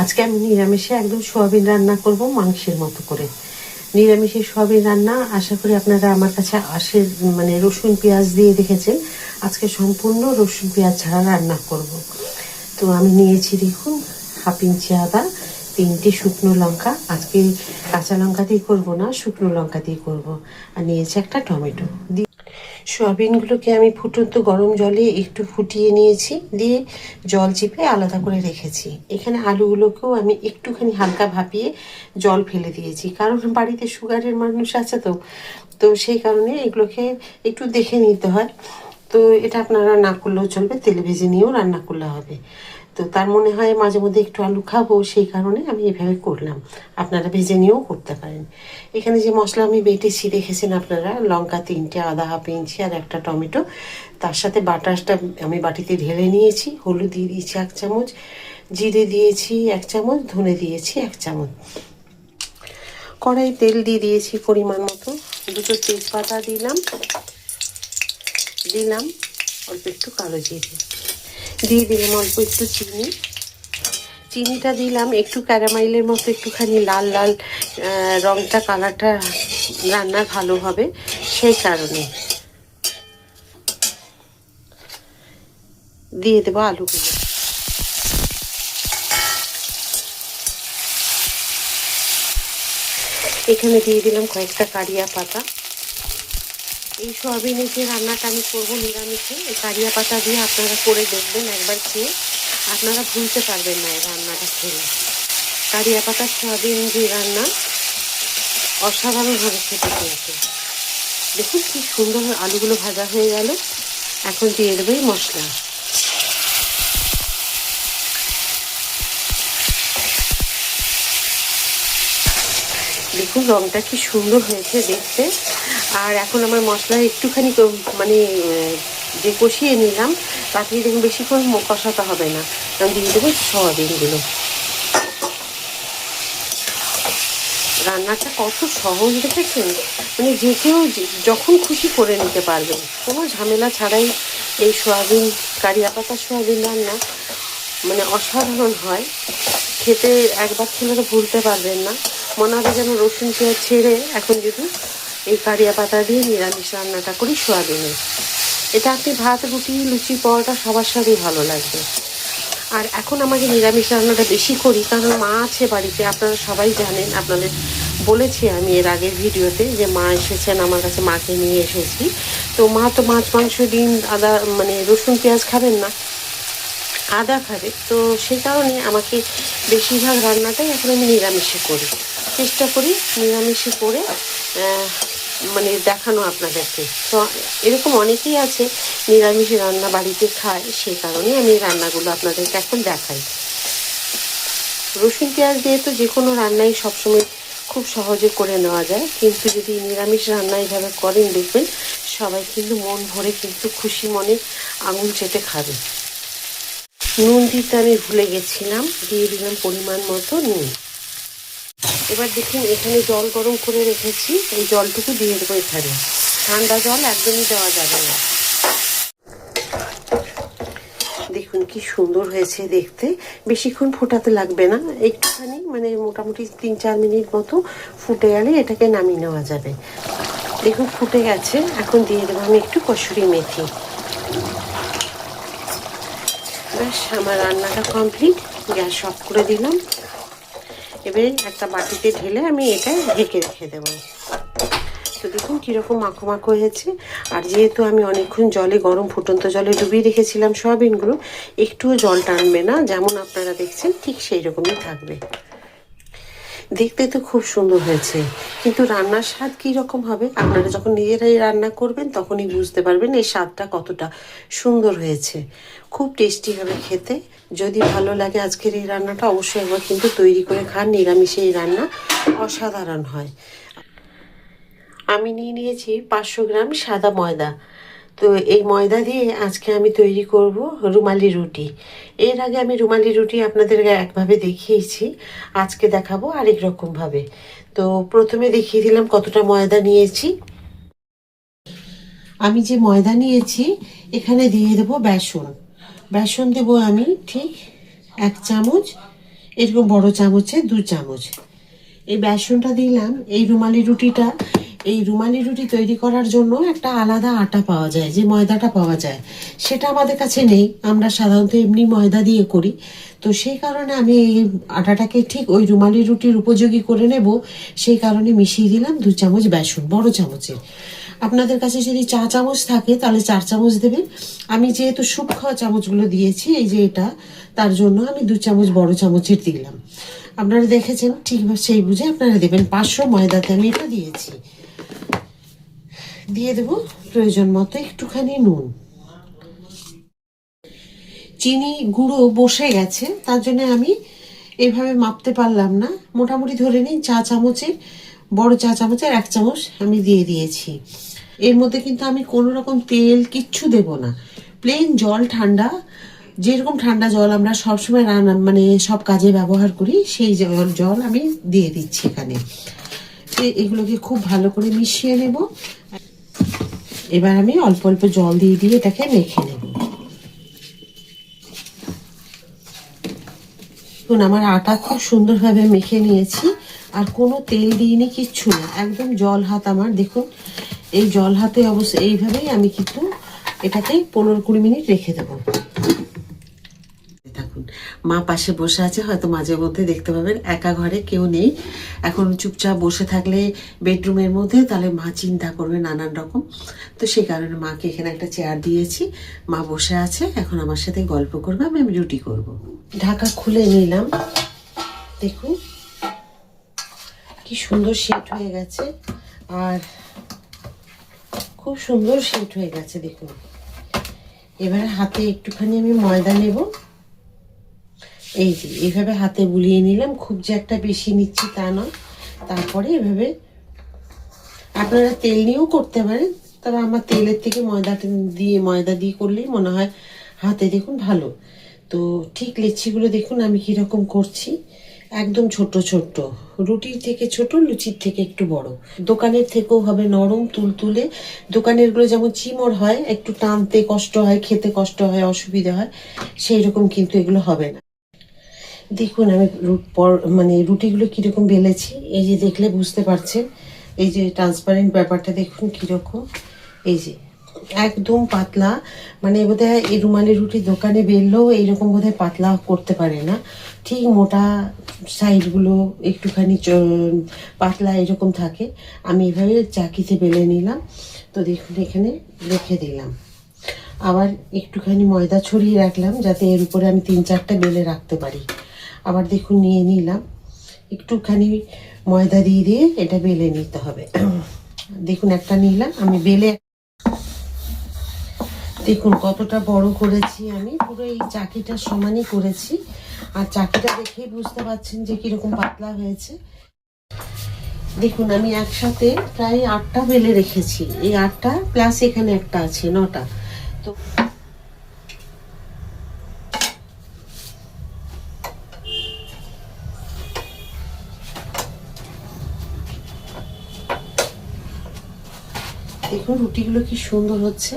আজকে আমি নিরামিষে একদম সোয়াবিন রান্না করব মাংসের মতো করে। নিরামিষে সোয়াবিন রান্না আশা করি আপনারা আমার কাছে আসে মানে রসুন পেঁয়াজ দিয়ে দেখেছেন আজকে সম্পূর্ণ রসুন পেঁয়াজ ছাড়া রান্না করব। তো আমি নিয়েছি দেখুন হাফ ইঞ্চি আদা, তিনটে শুকনো লঙ্কা। আজকে কাঁচা লঙ্কা দিয়ে করব না, শুকনো লঙ্কা দিয়ে করব। আর নিয়েছি একটা টমেটো। দিয়ে সয়াবিনগুলোকে আমি ফুটন্ত গরম জলে একটু ফুটিয়ে নিয়েছি, দিয়ে জল চিপে আলাদা করে রেখেছি। এখানে আলুগুলোকেও আমি একটুখানি হালকা ভাপিয়ে জল ফেলে দিয়েছি। কারণ বাড়িতে সুগারের মানুষ আছে তো তো সেই কারণে এগুলোকে একটু দেখে নিতে হয়। তো এটা আপনারা না করলেও চলবে, তেলে ভেজে নিয়েও রান্না করলে হবে। তো তার মনে হয় মাঝে মধ্যে একটু আলু খাব, সেই কারণে আমি এভাবে করলাম। আপনারা ভেজে নিয়েও করতে পারেন। এখানে যে মশলা আমি বেটেছি, দেখেছেন আপনারা? লঙ্কা তিনটে আদা হাফ ইঞ্চি আর একটা টমেটো। তার সাথে বাটাসটা আমি বাটিতে ঢেলে নিয়েছি। হলুদ দিয়ে দিয়েছি এক চামচ। জিরে দিয়েছি এক চামচ। ধনে দিয়েছি এক চামচ। কড়াই তেল দিয়ে দিয়েছি পরিমাণ মতো। দুটো তেজপাতা দিলাম। দিলাম। অল্প একটু কালো জিরে। দিয়ে দিলাম অল্প একটু চিনি। চিনিটা দিলাম একটু ক্যারামাইলের মতো একটুখানি লাল লাল রংটা, কালারটা রান্না ভালো হবে সেই কারণে। দিয়ে দেবো আলুগুলো। এখানে দিয়ে দিলাম কয়েকটা কারিয়া পাতা। এই সয়াবিনের যে রান্নাটা আমি করব নিরামিষে, এই কারিয়া পাতা দিয়ে আপনারা করে দেখবেন একবার খেয়ে। আপনারা ভুলতে পারবেন না এই রান্নাটা খেলে। কারিয়া পাতা, সয়াবিন যে রান্না, অসাধারণভাবে খেতে কিন্তু দেখুন কি সুন্দর আলুগুলো ভাজা হয়ে গেল। এখন দিয়ে দেবো মশলা। দেখুন রংটা কি সুন্দর হয়েছে দেখতে। আর এখন আমার মশলা একটুখানি মানে যে কষিয়ে নিলাম তাতে দেখুন বেশিক্ষণ কষাতে হবে না। কারণ দিয়ে দেবো সয়াবিনগুলো। রান্নাটা কত সহজ দেখেছেন? মানে যে কেউ যখন খুশি করে নিতে পারবেন। কোনো ঝামেলা ছাড়াই এই সয়াবিন কারিয়া পাতা সয়াবিন রান্না মানে অসাধারণ হয়। খেতে একবার খেলে তো ভুলতে পারবেন না। মনে হবে যেন রসুন পেঁয়াজ ছেড়ে এখন যদি এই কারিয়া পাতা দিয়ে নিরামিষ রান্নাটা করি সোয়াবিনের এটা আপনি ভাত, রুটি, লুচি, পরোটা সবার সাথেই ভালো লাগবে। আর এখন আমাকে নিরামিষ রান্নাটা বেশি করি, কারণ মা আছে বাড়িতে, আপনারা সবাই জানেন, আপনাদের বলেছি আমি এর আগের ভিডিওতে যে মা এসেছেন, আমার কাছে মাকে নিয়ে এসেছি। তো মা তো মাছ, মাংস, ডিম, আদা মানে রসুন, পেঁয়াজ খাবেন না, আদা খাবে। তো সেই কারণে আমাকে বেশিরভাগ রান্নাটাই এখন আমি নিরামিষে করি। চেষ্টা করি নিরামিষে করে মানে দেখানো আপনাদেরকে। তো এরকম অনেকেই আছে, নিরামিষ রান্না বাড়িতে খায় সেই কারণে আমি রান্নাগুলো আপনাদেরকে এখন দেখাই। রসুন, পেঁয়াজ দিয়ে তো যে কোনো রান্নাই সবসময় খুব সহজে করে নেওয়া যায়। কিন্তু যদি নিরামিষ রান্না এইভাবে করেন, দেখবেন সবাই কিন্তু মন ভরে কিন্তু খুশি মনে আঙুল চেটে খাবে। নুন দিতে আমি ভুলে গেছিলাম, দিয়ে দিলাম পরিমাণ মতো নুন। এবার দেখুন, এখানে জল গরম করে রেখেছি। এই জলটুকু দিয়ে দেবো এখানে। ঠান্ডা জল একদমই দেওয়া যাবে না। দেখুন, কি সুন্দর হয়েছে দেখতে। বেশিক্ষণ ফোটাতে লাগবে না। একটুখানি মানে মোটামুটি তিন চার মিনিট মতো ফুটে গেলে এটাকে নামিয়ে নেওয়া যাবে। দেখুন, ফুটে গেছে। এখন দিয়ে দেবো আমি একটু কসুরি মেথি। ব্যাস, আমার রান্নাটা কমপ্লিট। গ্যাস অফ করে দিলাম। এবারে একটা বাটিতে ঢেলে আমি এটা ঢেকে রেখে দেবো। তো দেখুন কীরকম মাখো মাখো হয়েছে। আর যেহেতু আমি অনেকক্ষণ জলে, গরম ফুটন্ত জলে ডুবিয়ে রেখেছিলাম সয়াবিনগুলো, একটুও জল টানবে না। যেমন আপনারা দেখছেন, ঠিক সেই রকমই থাকবে। দেখতে তো খুব সুন্দর হয়েছে। কিন্তু রান্নার স্বাদ কী রকম হবে? আপনারা যখন নিজেরাই রান্না করবেন, তখনই বুঝতে পারবেন এই স্বাদটা কতটা সুন্দর হয়েছে। খুব টেস্টি হবে খেতে। যদি ভালো লাগে আজকের এই রান্নাটা, অবশ্যই একবার কিন্তু তৈরি করে খান। নিরামিষে এই রান্না অসাধারণ হয়। আমি নিয়ে নিয়েছি পাঁচশো গ্রাম সাদা ময়দা। তো এই ময়দা দিয়ে আজকে আমি তৈরি করব রুমালি রুটি। এর আগে আমি রুমালি রুটি আপনাদের একভাবে দেখিয়েছি, আজকে দেখাবো আরেক রকমভাবে। তো প্রথমে দেখিয়ে দিলাম কতটা ময়দা নিয়েছি। আমি যে ময়দা নিয়েছি, এখানে দিয়ে দেবো বেসন। বেসন দেবো আমি ঠিক এক চামচ, এরকম বড় চামচে দু চামচ। এই বেসনটা দিলাম, এই রুমালি রুটিটা এই রুমালি রুটি তৈরি করার জন্য একটা আলাদা আটা পাওয়া যায়, যে ময়দাটা পাওয়া যায়। সেটা আমাদের কাছে নেই, আমরা সাধারণত এমনি ময়দা দিয়ে করি। তো সেই কারণে আমি এই আটাটাকে ঠিক ওই রুমালি রুটির উপযোগী করে নেব। সেই কারণে মিশিয়ে দিলাম দু চামচ বেসন, বড় চামচের। আপনাদের কাছে যদি চা চামচ থাকে, তাহলে চার চামচ দেবেন। আমি যেহেতু স্যুপ খাওয়া চামচগুলো দিয়েছি, এই যে এটা, তার জন্য আমি দু চামচ বড় চামচের দিলাম। আপনারা দেখেছেন, ঠিক সেই বুঝে আপনারা দেবেন। পাঁচশো ময়দাতে আমি এটা দিয়েছি। দিয়ে দেব প্রয়োজন মতো একটুখানি নুন। চিনি গুঁড়ো বসে গেছে, তার জন্য আমি এভাবে মাপতে পারলাম না। মোটামুটি ধরে নিন চা চামচের, বড় চা চামচের এক চামচ আমি দিয়ে দিয়েছি। এর মধ্যে কিন্তু আমি কোনো রকম তেল কিচ্ছু দেব না। প্লেন জল ঠান্ডা, যেরকম ঠান্ডা জল আমরা সবসময় রান্না মানে সব কাজে ব্যবহার করি, সেই জল জল আমি দিয়ে দিচ্ছি এখানে। এগুলোকে খুব ভালো করে মিশিয়ে নেব। এবার আমি অল্প অল্প জল দিয়ে দিয়ে এটাকে মেখে নেব। দেখুন, আমার আটা খুব সুন্দরভাবে মেখে নিয়েছি, আর কোনো তেল দিইনি, কিচ্ছু না। একদম জল হাত আমার। দেখুন, এই জল হাতে অবশ্য এইভাবেই আমি কিন্তু এটাকে পনেরো কুড়ি মিনিট রেখে দেবো। মা পাশে বসে আছে, হয়তো মাঝে মধ্যে দেখতে পাবেন। একা ঘরে কেউ নেই। এখন চুপচাপ বসে থাকলে বেডরুমের মধ্যে, তাহলে মা চিন্তা করবে নানান রকম। তো সেই কারণে মাকে এখানে একটা চেয়ার দিয়েছি। মা বসে আছে, এখন আমার সাথে গল্প করবে, আমি আমি রুটি করব। ঢাকা খুলে নিলাম। দেখুন, কি সুন্দর সেট হয়ে গেছে। আর খুব সুন্দর সেট হয়ে গেছে, দেখুন। এবার হাতে একটুখানি আমি ময়দা নেব। এই যে, এভাবে হাতে বুলিয়ে নিলাম। খুব যে একটা বেশি নিচ্ছি তা নয়। তারপরে এভাবে আপনারা তেল নিয়েও করতে পারেন। তবে আমার তেলের থেকে ময়দা দিয়ে ময়দা দিয়ে করলেই মনে হয় হাতে দেখুন ভালো। তো ঠিক লেচিগুলো দেখুন আমি কীরকম করছি। একদম ছোট ছোট। রুটির থেকে ছোট, লুচির থেকে একটু বড়। দোকানের থেকেও হবে নরম, তুলতুলে। দোকানেরগুলো যেমন চিমড় হয়, একটু টানতে কষ্ট হয়, খেতে কষ্ট হয়, অসুবিধা হয় সেই রকম কিন্তু এগুলো হবে না। দেখুন, আমি রু- পর- মানে রুটিগুলো কীরকম বেলেছি, এই যে দেখলে বুঝতে পারছেন। এই যে ট্রান্সপারেন্ট ব্যাপারটা দেখুন কীরকম। এই যে, একদম পাতলা মানে বোধহয় এই রুমালি রুটি দোকানে বেললেও এইরকম বোধহয় পাতলা করতে পারে না। ঠিক মোটা সাইডগুলো একটুখানি পাতলা এরকম থাকে। আমি এভাবে চাকিতে বেলে নিলাম। তো দেখুন, এখানে রেখে দিলাম। আবার একটুখানি ময়দা ছড়িয়ে রাখলাম, যাতে এর উপরে আমি তিন চারটা বেলে রাখতে পারি। আবার দেখুন, নিয়ে নিলাম। একটুখানি ময়দা দিয়ে দিয়ে এটা বেলে নিতে হবে। দেখুন, একটা নিলাম। আমি বেলে দেখুন, কতটা বড় করেছি আমি। পুরো এই চাকিটা সমানই করেছি। আর চাকিটা দেখেই বুঝতে পারছেন যে কীরকম পাতলা হয়েছে। দেখুন, আমি একসাথে প্রায় আটটা বেলে রেখেছি। এই আটটা প্লাস এখানে একটা আছে, নটা। তো দেখুন রুটিগুলো কি সুন্দর হচ্ছে।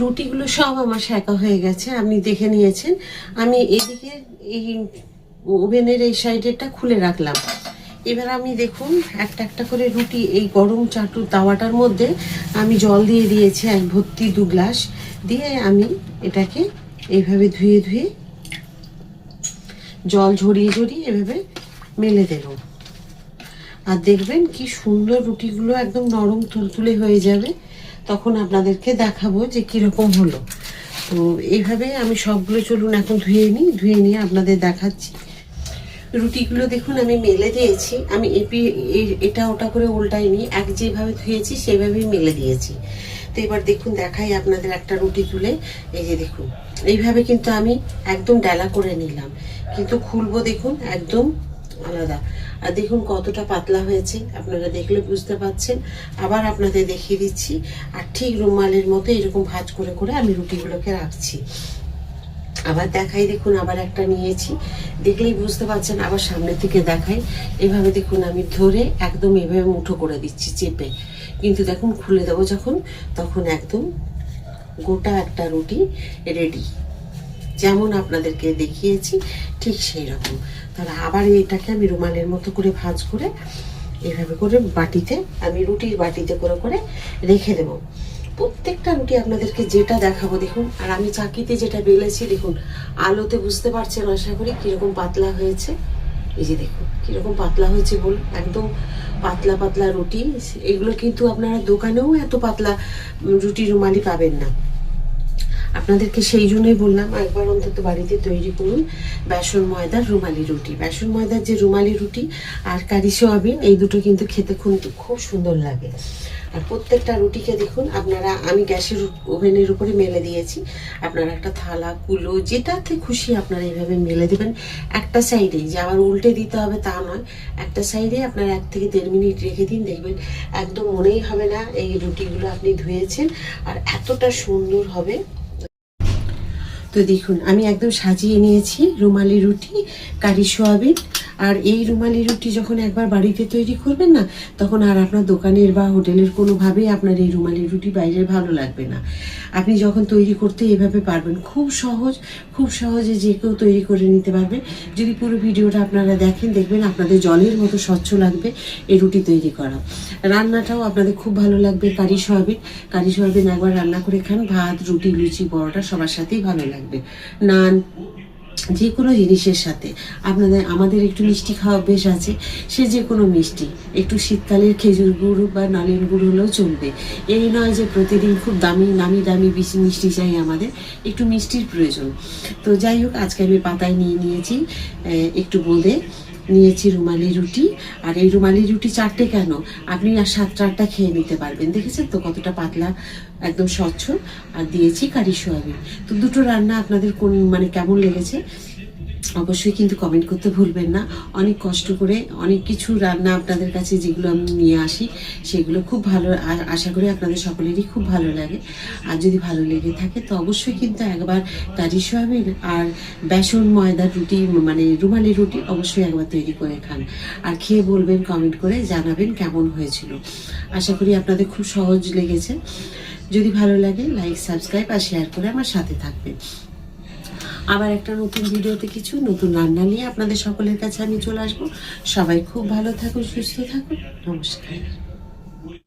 রুটিগুলো সব আমার শেখা হয়ে গেছে, আপনি দেখে নিয়েছেন। আমি এদিকে এই ওভেনের এই সাইডেরটা খুলে রাখলাম। এবার আমি দেখুন, একটা একটা করে রুটি এই গরম চাটু তাওয়াটার মধ্যে আমি জল দিয়ে দিয়েছি এক ভর্তি দু গ্লাস। দিয়ে আমি এটাকে এইভাবে ধুয়ে ধুয়ে জল ঝরিয়ে ঝরিয়ে এভাবে মেলে দেবো। আর দেখবেন কি সুন্দর রুটিগুলো একদম নরম তুলতুলে হয়ে যাবে। তখন আপনাদেরকে দেখাবো যে কীরকম হলো। তো এইভাবে আমি সবগুলো চলুন এখন ধুয়ে নিই, ধুয়ে নিয়ে আপনাদের দেখাচ্ছি। রুটিগুলো দেখুন, আমি মেলে দিয়েছি। আমি এপি এটা ওটা করে উল্টাইনি। এক যেভাবে ধুয়েছি, সেভাবেই মেলে দিয়েছি। তো এবার দেখুন, দেখাই আপনাদের একটা রুটি তুলে। এই যে দেখুন, এইভাবে কিন্তু আমি একদম ডালা করে নিলাম। কিন্তু খুলবো দেখুন, একদম আলাদা। আর দেখুন কতটা পাতলা হয়েছে, আপনারা দেখলে বুঝতে পাচ্ছেন। আবার আপনাদের দেখিয়ে দিচ্ছি, আর ঠিক রুমালের মতো এরকম ভাঁজ করে করে আমি রুটিগুলোকে রাখছি। আবার দেখাই দেখুন, আবার একটা নিয়েছি। দেখলেই বুঝতে পারছেন, আবার সামনে থেকে দেখাই। এভাবে দেখুন, আমি ধরে একদম এভাবে মুঠো করে দিচ্ছি চেপে। কিন্তু দেখুন, খুলে দেবো যখন, তখন একদম গোটা একটা রুটি রেডি যেমন আপনাদেরকে দেখিয়েছি, ঠিক সেই রকম তাহলে আবার এটাকে আমি রুমালের মতো করে ভাঁজ করে, এভাবে করে বাটিতে, আমি রুটির বাটিতে করে করে রেখে দেবো। প্রত্যেকটা রুটি আপনাদেরকে যেটা দেখাবো, দেখুন। আর আমি চাকিতে যেটা বেলেছি, দেখুন, আলোতে বুঝতে পারছেন আশা করি কীরকম পাতলা হয়েছে। এই যে দেখুন, কীরকম পাতলা হয়েছে বলুন, একদম পাতলা পাতলা রুটি। এগুলো কিন্তু আপনারা দোকানেও এত পাতলা রুটি রুমালি পাবেন না। আপনাদেরকে সেই জন্যই বললাম, একবার অন্তত বাড়িতে তৈরি করুন বেসন ময়দার রুমালি রুটি। বেসন ময়দার যে রুমালি রুটি আর কারি সোয়াবিন, এই দুটো কিন্তু খেতে খুব খুব সুন্দর লাগে। আর প্রত্যেকটা রুটিকে দেখুন, আপনারা আমি গ্যাসের ওভেনের উপরে মেলে দিয়েছি। আপনারা একটা থালা, কুলো, যেটাতে খুশি আপনারা এইভাবে মেলে দেবেন। একটা সাইডেই যে আবার উল্টে দিতে হবে তা নয়। একটা সাইডে আপনারা এক থেকে দেড় মিনিট রেখে দিন, দেখবেন একদম মনেই হবে না এই রুটিগুলো আপনি ধুয়েছেন। আর এতটা সুন্দর হবে তো দেখুন, আমি একদম সাজিয়ে নিয়েছি রুমালি রুটি, কারি সোয়াবিন। আর এই রুমালি রুটি যখন একবার বাড়িতে তৈরি করবেন না, তখন আর আপনার দোকানের বা হোটেলের কোনোভাবেই আপনার এই রুমালি রুটি বাইরে ভালো লাগবে না। আপনি যখন তৈরি করতে এভাবে পারবেন, খুব সহজ, খুব সহজে যে কেউ তৈরি করে নিতে পারবে। যদি পুরো ভিডিওটা আপনারা দেখেন, দেখবেন আপনাদের জলের মতো স্বচ্ছ লাগবে এই রুটি তৈরি করা। রান্নাটাও আপনাদের খুব ভালো লাগবে, কারি সোয়াবিন। কারি সোয়াবিন একবার রান্না করে খান, ভাত, রুটি, লুচি, পরোটা সবার সাথেই ভালো লাগবে। নান যে কোনো জিনিসের সাথে। আপনাদের, আমাদের একটু মিষ্টি খাওয়া অভ্যেস আছে। সে যে কোনো মিষ্টি। একটু শীতকালের খেজুর গুড় বা নলেন গুড় হলেও চলবে। এই নয় যে প্রতিদিন খুব দামি, নামি দামি বেশি মিষ্টি চাই আমাদের। একটু মিষ্টির প্রয়োজন। তো যাই হোক, আজকে আমি পাতায় নিয়ে নিয়েছি। একটু বোঁদে নিয়েছি রুমালি রুটি। আর এই রুমালি রুটি চারটে কেন? আপনি আর সাত চারটা খেয়ে নিতে পারবেন। দেখেছেন তো কতটা পাতলা, একদম স্বচ্ছ? আর দিয়েছি কারি সোয়াবিন। তো দুটো রান্না আপনাদের কোন মানে কেমন লেগেছে? অবশ্যই কিন্তু কমেন্ট করতে ভুলবেন না। অনেক কষ্ট করে অনেক কিছু রান্না আপনাদের কাছে যেগুলো আমি নিয়ে আসি, সেগুলো খুব ভালো আ- আশা করি আপনাদের সকলেরই খুব ভালো লাগে। আর যদি ভালো লেগে থাকে তো অবশ্যই কিন্তু একবার কারি সোয়াবিন আর বেসন ময়দার রুটি মানে রুমালি রুটি অবশ্যই একবার তৈরি করে খান। আর খেয়ে বলবেন কমেন্ট করে জানাবেন কেমন হয়েছিল। আশা করি আপনাদের খুব সহজ লেগেছে। যদি ভালো লাগে লাইক সাবস্ক্রাইব আর শেয়ার করে আমার সাথে থাকবেন। আবার একটা নতুন ভিডিওতে কিছু নতুন রান্না নিয়ে আপনাদের সকলের কাছে আমি চলে আসব। সবাই খুব ভালো থাকুন, সুস্থ থাকুন। নমস্কার।